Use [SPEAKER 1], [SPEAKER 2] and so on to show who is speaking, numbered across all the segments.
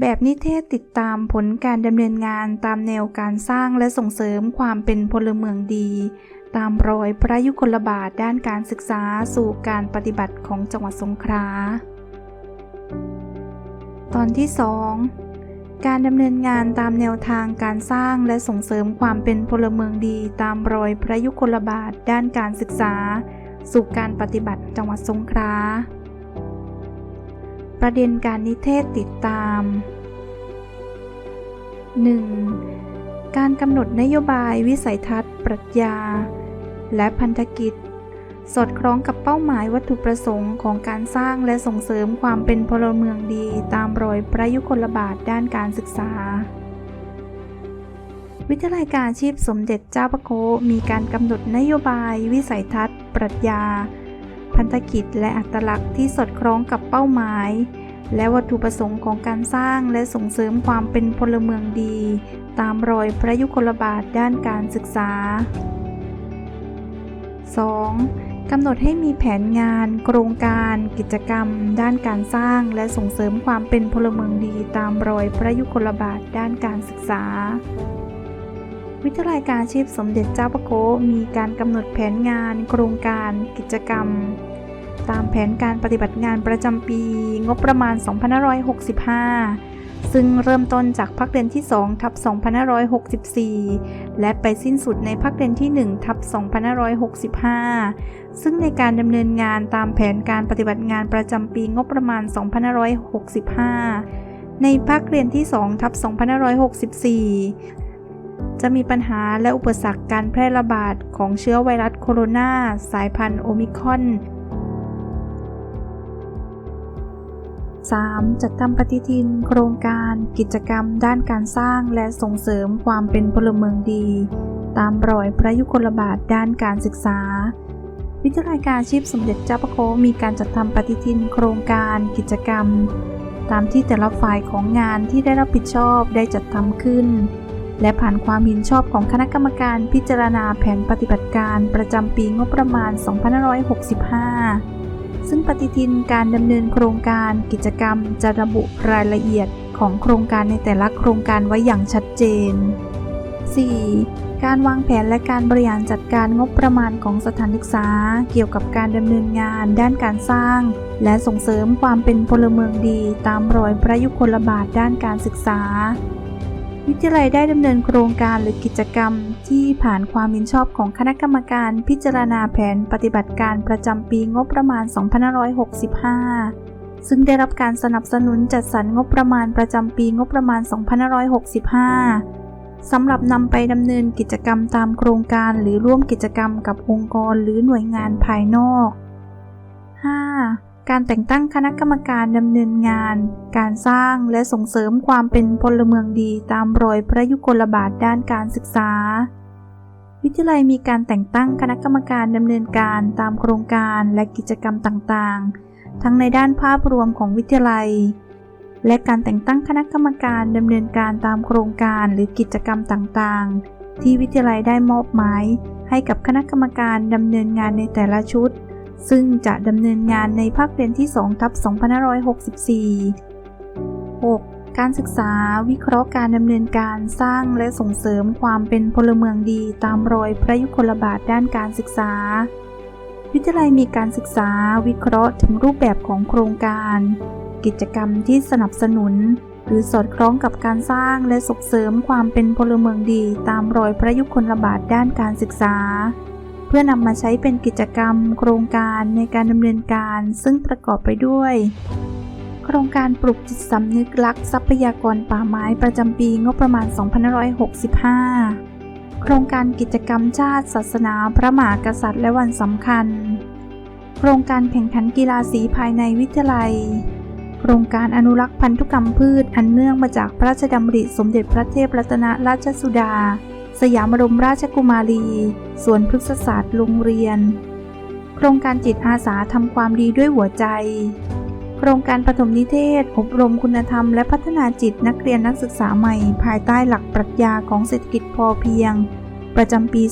[SPEAKER 1] แบบนิเทศติดตามผลการดำเนินงานตามแนวการสร้างและส่งเสริมความเป็นพลเมืองดี ตามรอยพระยุคลบาทด้านการศึกษาสู่การปฏิบัติของจังหวัดสงขลา ตอนที่ 2 การดำเนินงานตามแนวทางการสร้างและส่งเสริมความเป็นพลเมืองดี ตามรอยพระยุคลบาทด้านการศึกษา สู่การปฏิบัติจังหวัดสงขลา ประเด็นการนิเทศติดตาม 1. การกำหนดนโยบายวิสัยทัศน์ ปรัชญา และพันธกิจ สอดคล้องกับเป้าหมายวัตถุประสงค์ของการสร้างและส่งเสริมความเป็นพลเมืองดีตามรอยพระยุคลบาทด้านการศึกษา วิทยาลัยการชีพสมเด็จเจ้าพระโคมีการกำหนดนโยบายวิสัยทัศน์ ปรัชญา พันธกิจและอัตลักษณ์ที่สอดคล้องกับเป้าหมาย และวัตถุประสงค์ของการสร้างและส่งเสริมความเป็นพลเมืองดี ตามรอยพระยุคลบาทด้านการศึกษา 2. กำหนดให้มีแผนงาน โครงการ กิจกรรม ด้านการสร้าง และส่งเสริมความเป็นพลเมืองดี ตามรอยพระยุคลบาทด้านการศึกษา วิทยาลัยการชีพสมเด็จเจ้าพระโคมีการกำหนดแผนงาน โครงการ กิจกรรม ตามแผนการปฏิบัติงานประจำปี งบประมาณ 2565 ซึ่งเริ่มต้นจากพักเรียนที่ 2 ทับ 2564 และไปสิ้นสุดในพักเรียนที่ 1 ทับ 2565 ซึ่งในการดำเนินงานตามแผนการปฏิบัติงานประจำปีงบประมาณ 2565 ในภาคเรียนที่ 2 ทับ 2564จะมีปัญหาและอุปสรรคการแพร่ระบาดของเชื้อไวรัสโคโรนาสายพันธุ์โอมิครอน 3. จัดทำปฏิทิน โครงการ กิจกรรม ด้านการสร้างและส่งเสริมความเป็นพลเมืองดี ตามรอยพระยุคลบาทด้านการศึกษา วิทยาลัยการชีพสมเด็จเจ้าพระโคมีการจัดทำปฏิทิน โครงการ กิจกรรม ตามที่แต่ละฝ่ายของงานที่ได้รับผิดชอบได้จัดทำขึ้น และผ่านความเห็นชอบของคณะกรรมการพิจารณาแผนปฏิบัติการประจำปีงบประมาณ 2565 ซึ่งปฏิทินการดำเนินโครงการกิจกรรมจะระบุรายละเอียดของโครงการในแต่ละโครงการไว้อย่างชัดเจน 4. การวางแผนและการบริหารจัดการงบประมาณของสถานศึกษา เกี่ยวกับการดำเนินงานด้านการสร้าง และส่งเสริมความเป็นพลเมืองดี ตามรอยพระยุคลบาทด้านการศึกษา วิทยาลัยได้ดำเนินโครงการหรือกิจกรรม ที่ผ่านความเห็นชอบของคณะกรรมการพิจารณาแผนปฏิบัติการประจำปีงบประมาณ 2565 ซึ่งได้รับการสนับสนุนจัดสรรงบประมาณประจำปีงบประมาณ 2565 สำหรับนำไปดำเนินกิจกรรมตามโครงการหรือร่วมกิจกรรมกับองค์กรหรือหน่วยงานภายนอก 5. การแต่งตั้งคณะกรรมการดำเนินงาน การสร้างและส่งเสริมความเป็นพลเมืองดีตามรอยพระยุคลบาทด้านการศึกษา วิทยาลัยมีการแต่งตั้งคณะกรรมการดำเนินการตามโครงการและกิจกรรมต่างๆ ทั้งในด้านภาพรวมของวิทยาลัย และการแต่งตั้งคณะกรรมการดำเนินการตามโครงการหรือกิจกรรมต่างๆ ที่วิทยาลัยได้มอบหมายให้กับคณะกรรมการดำเนินงานในแต่ละชุด ซึ่งจะดำเนินงานในภาคเรียนที่2ทับ2564 6. การศึกษาวิเคราะห์การดำเนินการสร้างและส่งเสริมความเป็นพลเมืองดีตามรอยพระยุคลบาทด้านการศึกษา วิทยาลัยมีการศึกษาวิเคราะห์ถึงรูปแบบของโครงการ กิจกรรมที่สนับสนุน หรือสอดคล้องกับการสร้างและส่งเสริมความเป็นพลเมืองดีตามรอยพระยุคลบาทด้านการศึกษา เพื่อนำมาใช้เป็นกิจกรรม โครงการในการดำเนินการซึ่งประกอบไปด้วย โครงการปลุกจิตสำนึกรักทรัพยากรป่าไม้ประจำปีงบประมาณ 2565 โครงการกิจกรรมชาติ ศาสนา พระมหากษัตริย์และวันสำคัญ โครงการแข่งขันกีฬาสีภายในวิทยาลัย โครงการอนุรักษ์พันธุกรรมพืชอันเนื่องมาจากพระราชดำริสมเด็จพระเทพรัตนราชสุดา สยามรมราชกุมารี สวนพฤกษศาสตร์โรงเรียน โครงการจิตอาสาทำความดีด้วยหัวใจ โครงการปฐมนิเทศ อบรมคุณธรรมและพัฒนาจิตนักเรียนนักศึกษาใหม่ ภายใต้หลักปรัชญาของเศรษฐกิจพอเพียง ประจำปี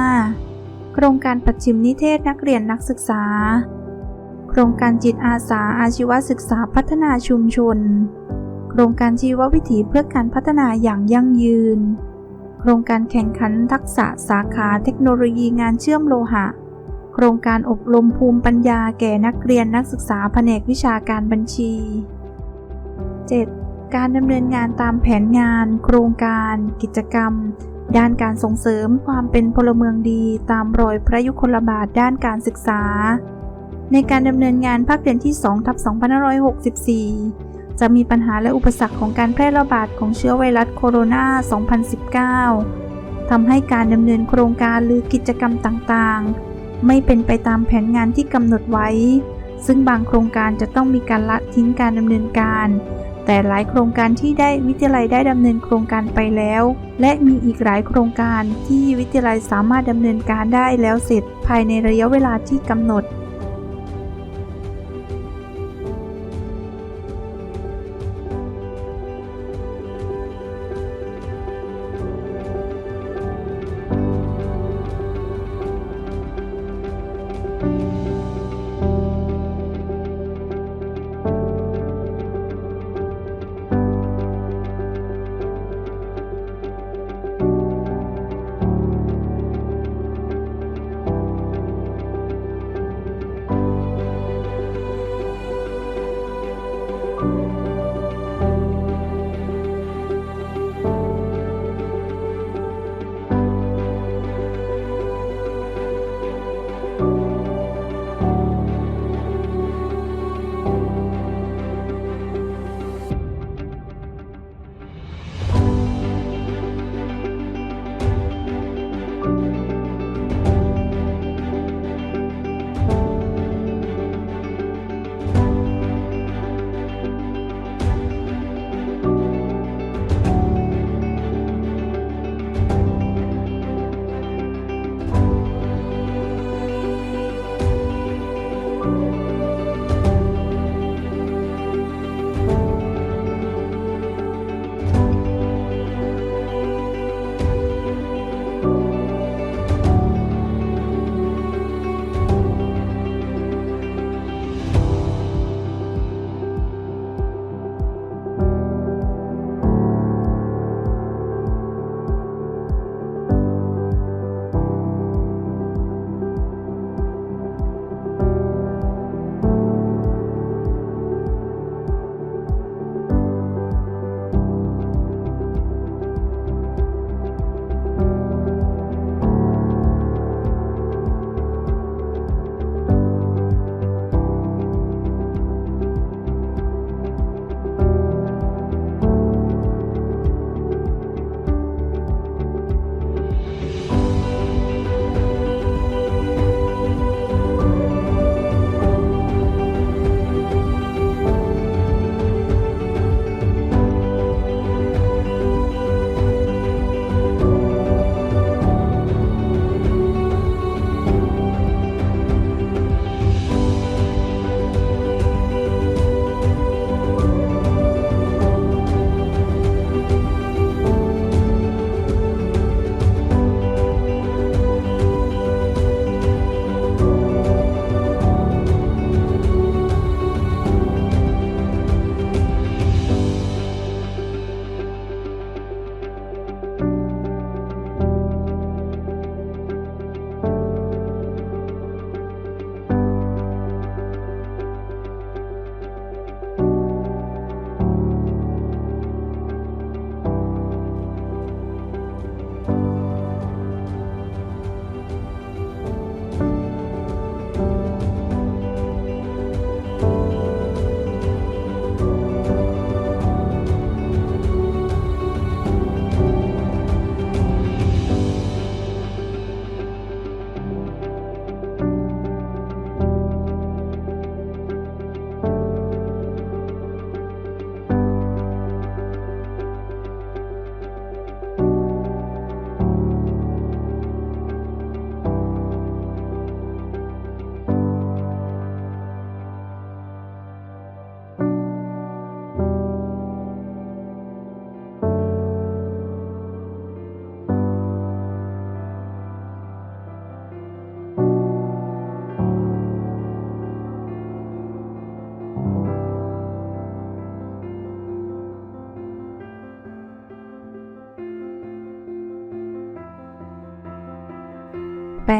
[SPEAKER 1] 2565 โครงการปัจฉิมนิเทศนักเรียนนักศึกษา โครงการจิตอาสาอาชีวศึกษาพัฒนาชุมชน โครงการชีววิถีเพื่อการพัฒนาอย่างยั่งยืน โครงการแข่งขันทักษะสาขาเทคโนโลยีงานเชื่อมโลหะ โครงการอบรมภูมิปัญญาแก่นักเรียนนักศึกษาแผนกวิชาการบัญชี 7. การดำเนินงานตามแผนงาน โครงการ กิจกรรม ด้านการส่งเสริมความเป็นพลเมืองดี ตามรอยพระยุคลบาทด้านการศึกษา ในการดำเนินงานภาคเรียนที่2ทับ2564 จะมีปัญหาและอุปสรรคของการแพร่ระบาดของเชื้อไวรัสโคโรนา 2019 ทำให้การดำเนินโครงการหรือกิจกรรมต่างๆ ไม่เป็นไปตามแผนงานที่กำหนดไว้ ซึ่งบางโครงการจะต้องมีการละทิ้งการดำเนินการ แต่หลายโครงการที่ได้วิทยาลัยได้ดำเนินโครงการไปแล้ว และมีอีกหลายโครงการที่วิทยาลัยสามารถดำเนินการได้แล้วเสร็จภายในระยะเวลาที่กำหนด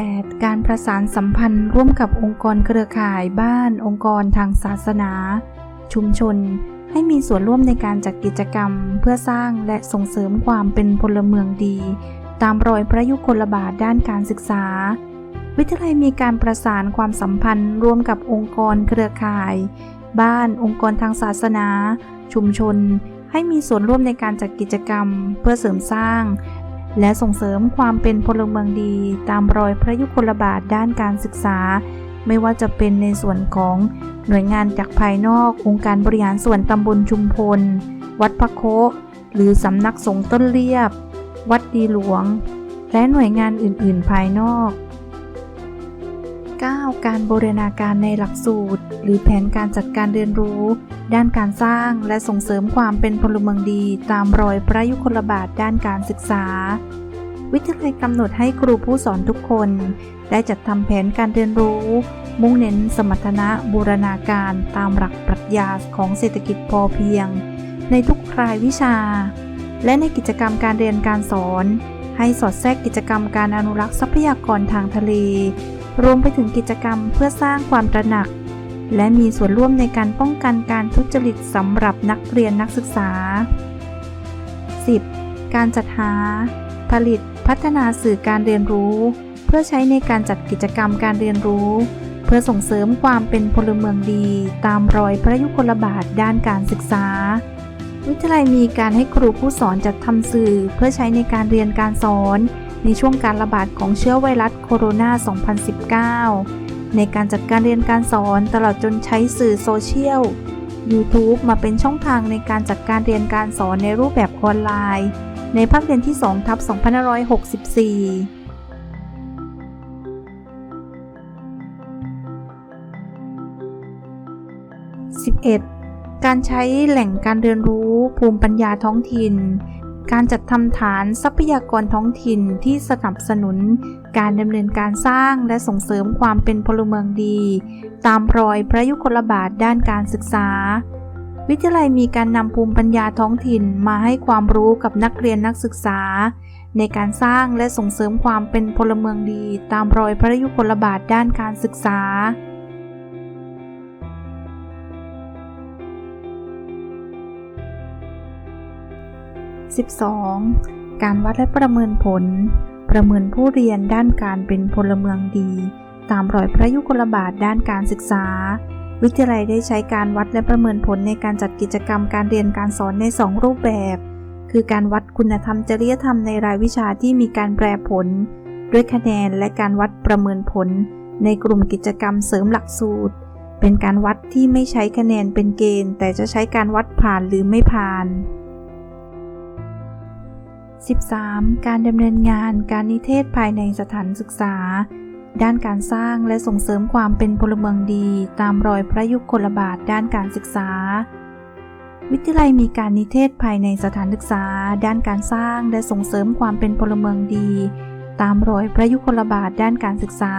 [SPEAKER 1] 8. การประสานสัมพันธ์ร่วมกับองค์กรเครือข่ายบ้าน องค์กรทางศาสนา ชุมชน ให้มีส่วนร่วมในการจัดกิจกรรม เพื่อสร้างและส่งเสริมความเป็นพลเมืองดี ตามรอยพระยุคลบาทด้านการศึกษา วิทยาลัยมีการประสานความสัมพันธ์ร่วมกับองค์กรเครือข่าย บ้าน องค์กรทางศาสนา ชุมชนให้มีส่วนร่วมในการจัดกิจกรรม เพื่อเสริมสร้าง และส่งเสริมความเป็นพลเมืองดีตามรอยพระยุคลบาทด้านการศึกษา ไม่ว่าจะเป็นในส่วนของหน่วยงานจากภายนอก องค์การบริหารส่วนตำบลชุมพล วัดพระโคหรือสำนักสงฆ์ต้นเรียบ วัดดีหลวง และหน่วยงานอื่น ๆ ภายนอก 9. การบูรณาการในหลักสูตร หรือแผนการจัดการเรียนรู้ ด้านการสร้างและส่งเสริมความเป็นพลเมืองดีตามรอยพระยุคลบาทด้านการศึกษา วิทยาลัยกำหนดให้ครูผู้สอนทุกคน ได้จัดทำแผนการเรียนรู้ มุ่งเน้นสมรรถนะบูรณาการตามหลักปรัชญาของเศรษฐกิจพอเพียง ในทุกรายวิชา และในกิจกรรมการเรียนการสอน ให้สอดแทรกกิจกรรมการอนุรักษ์ทรัพยากรทางทะเลรวมไปถึงกิจกรรมเพื่อสร้างความตระหนัก และมีส่วนร่วมในการป้องกันการทุจริตสำหรับนักเรียนนักศึกษา 10. การจัดหา ผลิตพัฒนาสื่อการเรียนรู้ เพื่อใช้ในการจัดกิจกรรมการเรียนรู้ เพื่อส่งเสริมความเป็นพลเมืองดี ตามรอยพระยุคลบาทด้านการศึกษา วิทยาลัยมีการให้ครูผู้สอนจัดทำสื่อ เพื่อใช้ในการเรียนการสอน ในช่วงการระบาดของเชื้อไวรัสโคโรนา 2019 ในการจัดการเรียนการสอนตลอดจนใช้สื่อโซเชียล YouTube มาเป็นช่องทางในการจัดการเรียนการสอนในรูปแบบออนไลน์ ในภาคเรียนที่2ทับ2564 11. การใช้แหล่งการเรียนรู้ภูมิปัญญาท้องถิ่น การจัดทำฐานทรัพยากรท้องถิ่นที่สนับสนุน การดำเนินการสร้างและส่งเสริมความเป็นพลเมืองดี ตามรอยพระยุคลบาทด้านการศึกษา วิทยาลัยมีการนำภูมิปัญญาท้องถิ่นมาให้ความรู้กับนักเรียนนักศึกษา ในการสร้างและส่งเสริมความเป็นพลเมืองดี ตามรอยพระยุคลบาทด้านการศึกษา 12. การวัดและประเมินผล ประเมินผู้เรียนด้านการเป็นพลเมืองดี ตามรอยพระยุคลบาทด้านการศึกษา วิทยาลัยได้ใช้การวัดและประเมินผลในการจัดกิจกรรมการเรียนการสอนใน 2 รูปแบบ คือการวัดคุณธรรมจริยธรรมในรายวิชาที่มีการแปรผล ด้วยคะแนนและการวัดประเมินผล ในกลุ่มกิจกรรมเสริมหลักสูตร เป็นการวัดที่ไม่ใช้คะแนนเป็นเกณฑ์ แต่จะใช้การวัดผ่านหรือไม่ผ่าน 13. การดำเนินงานการนิเทศภายในสถานศึกษา ด้านการสร้างและส่งเสริมความเป็นพลเมืองดี ตามรอยพระยุคลบาทด้านการศึกษา วิทยาลัยมีการนิเทศภายในสถานศึกษา ด้านการสร้างและส่งเสริมความเป็นพลเมืองดี ตามรอยพระยุคลบาทด้านการศึกษา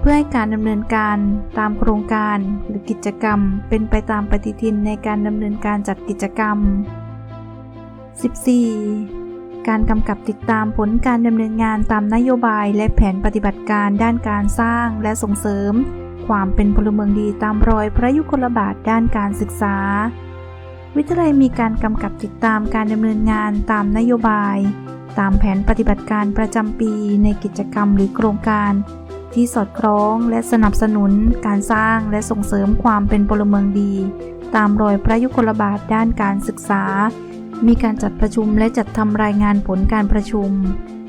[SPEAKER 1] เพื่อให้การดำเนินการตามโครงการหรือกิจกรรม เป็นไปตามปฏิทินในการดำเนินการจัดกิจกรรม 14. การกำกับติดตามผลการดำเนินงานตามนโยบายและแผนปฏิบัติการด้านการสร้างและส่งเสริม ความเป็นพลเมืองดีตามรอยพระยุคลบาทด้านการศึกษา วิทยาลัยมีการกำกับติดตามการดำเนินงานตามนโยบาย ตามแผนปฏิบัติการประจำปีในกิจกรรมหรือโครงการ ที่สอดคล้องและสนับสนุนการสร้างและส่งเสริมความเป็นพลเมืองดี ตามรอยพระยุคลบาทด้านการศึกษา มีการจัดประชุมและจัดทำรายงานผลการประชุม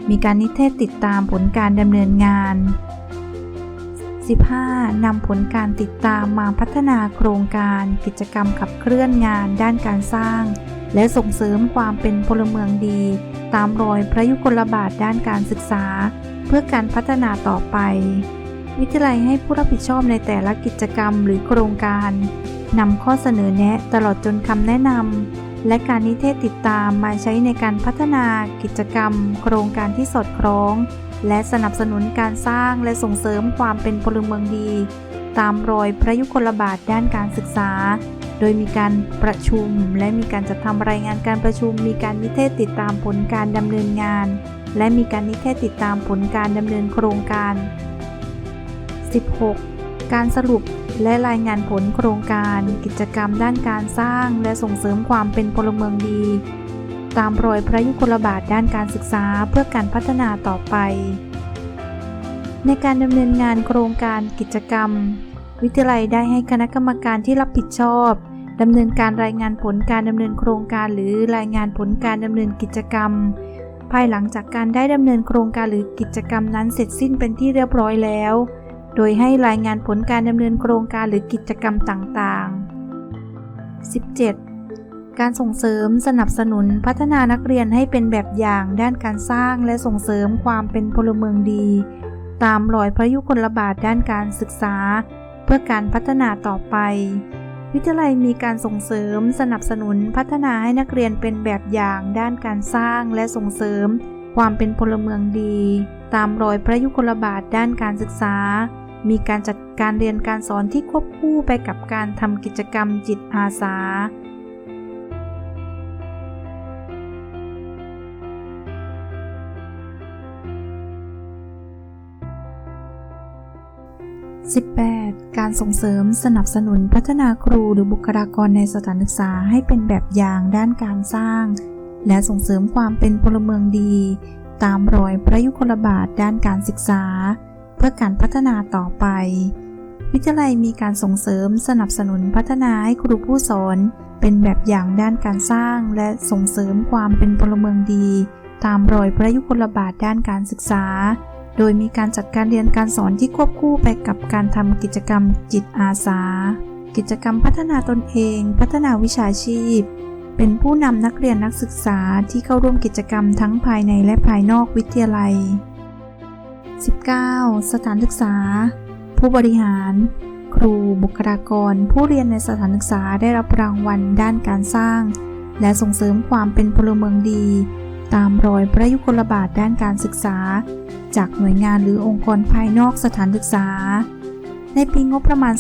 [SPEAKER 1] มีการนิเทศติดตามผลการดำเนินงาน 15. นำผลการติดตามมาพัฒนาโครงการ กิจกรรมขับเคลื่อนงานด้านการสร้าง และส่งเสริมความเป็นพลเมืองดี ตามรอยพระยุคลบาทด้านการศึกษา เพื่อการพัฒนาต่อไป วิทยาลัยให้ผู้รับผิดชอบในแต่ละกิจกรรมหรือโครงการนำข้อเสนอแนะตลอดจนคำแนะนำ และการนิเทศติดตามมาใช้ในการพัฒนากิจกรรม โครงการที่สอดคล้อง และสนับสนุนการสร้างและส่งเสริมความเป็นพลเมืองดี ตามรอยพระยุคลบาทด้านการศึกษา โดยมีการประชุม และมีการจัดทำรายงานการประชุม มีการนิเทศติดตามผลการดำเนินงาน และมีการนิเทศติดตามผลการดำเนินโครงการ 16. การสรุป และรายงานผลโครงการกิจกรรมด้านการสร้างและส่งเสริมความเป็นพลเมืองดี ตามรอยพระยุคลบาทด้านการศึกษาเพื่อการพัฒนาต่อไป ในการดำเนินงานโครงการกิจกรรม วิทยาลัยได้ให้คณะกรรมการที่รับผิดชอบดำเนินการรายงานผลการดำเนินโครงการ หรือรายงานผลการดำเนินกิจกรรม ภายหลังจากการได้ดำเนินโครงการหรือกิจกรรมนั้นเสร็จสิ้นเป็นที่เรียบร้อยแล้ว โดยให้รายงานผลการดำเนินโครงการหรือกิจกรรมต่างๆ 17. การส่งเสริมสนับสนุนพัฒนานักเรียนให้เป็นแบบอย่างด้านการสร้างและส่งเสริมความเป็นพลเมืองดี ตามรอยพระยุคลบาทด้านการศึกษา เพื่อการพัฒนาต่อไป วิทยาลัยมีการส่งเสริมสนับสนุนพัฒนาให้นักเรียนเป็นแบบอย่างด้านการสร้างและส่งเสริมความเป็นพลเมืองดี ตามรอยพระยุคลบาทด้านการศึกษา มีการจัดการเรียนการสอนที่ควบคู่ไปกับการทำกิจกรรมจิตอาสา 18. การส่งเสริมสนับสนุนพัฒนาครูหรือบุคลากรในสถานศึกษาให้เป็นแบบอย่างด้านการสร้าง และส่งเสริมความเป็นพลเมืองดี ตามรอยพระยุคลบาทด้านการศึกษา เพื่อการพัฒนาต่อไป วิทยาลัยมีการส่งเสริมสนับสนุนพัฒนาให้ครูผู้สอนเป็นแบบอย่างด้านการสร้างและส่งเสริมความเป็นพลเมืองดี ตามรอยพระยุคลบาทด้านการศึกษา โดยมีการจัดการเรียนการสอนที่ควบคู่ไปกับการทำกิจกรรมจิตอาสา กิจกรรมพัฒนาตนเอง พัฒนาวิชาชีพ เป็นผู้นำนักเรียนนักศึกษาที่เข้าร่วมกิจกรรมทั้งภายในและภายนอกวิทยาลัย 19. สถานศึกษา ผู้บริหาร ครูบุคลากร ผู้เรียนในสถานศึกษาได้รับรางวัลด้านการสร้าง และส่งเสริมความเป็นพลเมืองดี ตามรอยพระยุคลบาทด้านการศึกษา จากหน่วยงานหรือองค์กรภายนอกสถานศึกษา ในปีงบประมาณ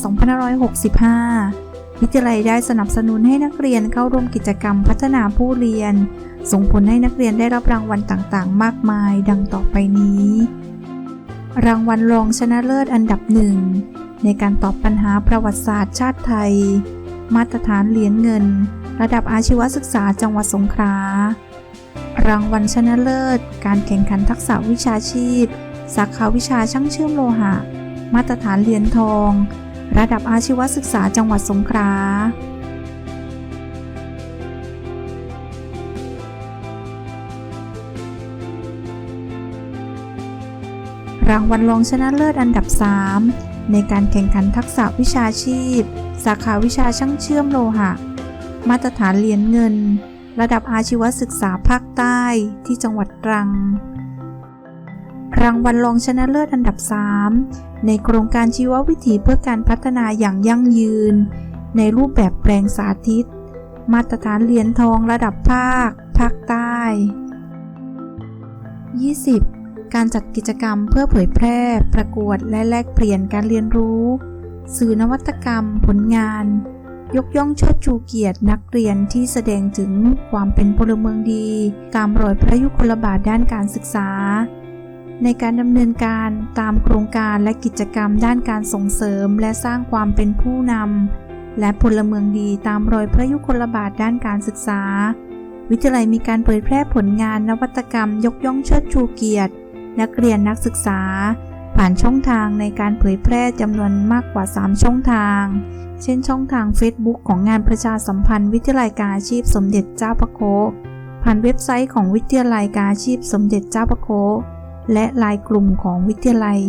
[SPEAKER 1] 2565 วิทยาลัยได้สนับสนุนให้นักเรียนเข้าร่วมกิจกรรมพัฒนาผู้เรียน ส่งผลให้นักเรียนได้รับรางวัลต่างๆ มากมาย ดังต่อไปนี้ รางวัลรองชนะเลิศอันดับหนึ่ง ในการตอบปัญหาประวัติศาสตร์ชาติไทย มาตรฐานเหรียญเงิน ระดับอาชีวศึกษาจังหวัดสงขลารางวัลชนะเลิศ การแข่งขันทักษะวิชาชีพ สาขาวิชาช่างเชื่อมโลหะ มาตรฐานเหรียญทอง ระดับอาชีวศึกษาจังหวัดสงขลา รางวัลรองชนะเลิศอันดับ 3 ในการแข่งขันทักษะวิชาชีพ สาขาวิชาช่างเชื่อมโลหะ มาตรฐานเหรียญเงิน ระดับอาชีวศึกษาภาคใต้ที่จังหวัดตรัง รางวัลรองชนะเลิศอันดับ 3 ในโครงการชีววิถีเพื่อการพัฒนาอย่างยั่งยืน ในรูปแบบแปลงสาธิต มาตรฐานเหรียญทองระดับภาค ภาคใต้ 20. การจัดกิจกรรมเพื่อเผยแพร่ ประกวดและแลกเปลี่ยนการเรียนรู้ สื่อนวัตกรรม ผลงาน ยกย่องเชิดชูเกียรตินักเรียนที่แสดงถึงความเป็นพลเมืองดีตามรอยพระยุคลบาทด้านการศึกษา ในการดำเนินการตามโครงการและกิจกรรมด้านการส่งเสริม และสร้างความเป็นผู้นำและพลเมืองดีตามรอยพระยุคลบาทด้านการศึกษา วิทยาลัยมีการเผยแพร่ผลงานนวัตกรรม ยกย่องเชิดชูเกียรติ นักเรียนนักศึกษา ผ่านช่องทางในการเผยแพร่จำนวนมากกว่า 3 ช่องทาง เช่นช่องทาง Facebook ของงานประชาสัมพันธ์วิทยาลัยการอาชีพสมเด็จเจ้าพระโค ผ่านเว็บไซต์ของวิทยาลัยการอาชีพสมเด็จเจ้าพระโค และไลายกลุ่มของวิทยาลัย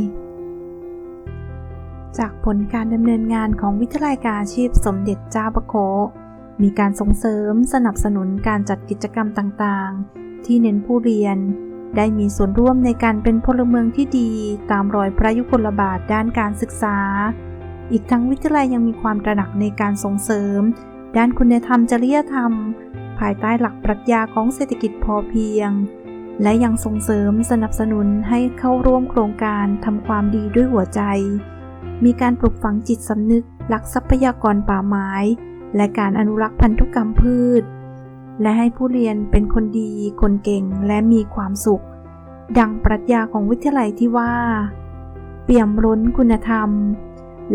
[SPEAKER 1] จากผลการดำเนินงานของวิทยาลัยการอาชีพสมเด็จเจ้าพระโค มีการส่งเสริมสนับสนุนการจัดกิจกรรมต่างๆ ที่เน้นผู้เรียน ได้มีส่วนร่วมในการเป็นพลเมืองที่ดีตามรอยพระยุคลบาทด้านการศึกษา อีกทั้งวิทยาลัยยังมีความตระหนักในการส่งเสริม ด้านคุณธรรมจริยธรรม ภายใต้หลักปรัชญาของเศรษฐกิจพอเพียง และยังส่งเสริมสนับสนุนให้เข้าร่วมโครงการทำความดีด้วยหัวใจ มีการปลุกฝังจิตสำนึกหลักทรัพยากรป่าไม้ และการอนุรักษ์พันธุกรรมพืช และให้ผู้เรียนเป็นคนดี คนเก่งและมีความสุข ดังปรัชญาของวิทยาลัยที่ว่า เปี่ยมล้นคุณธรรม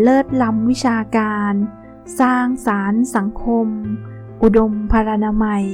[SPEAKER 1] เลิศล้ำวิชาการ สร้างสารสังคม อุดมพารณามัย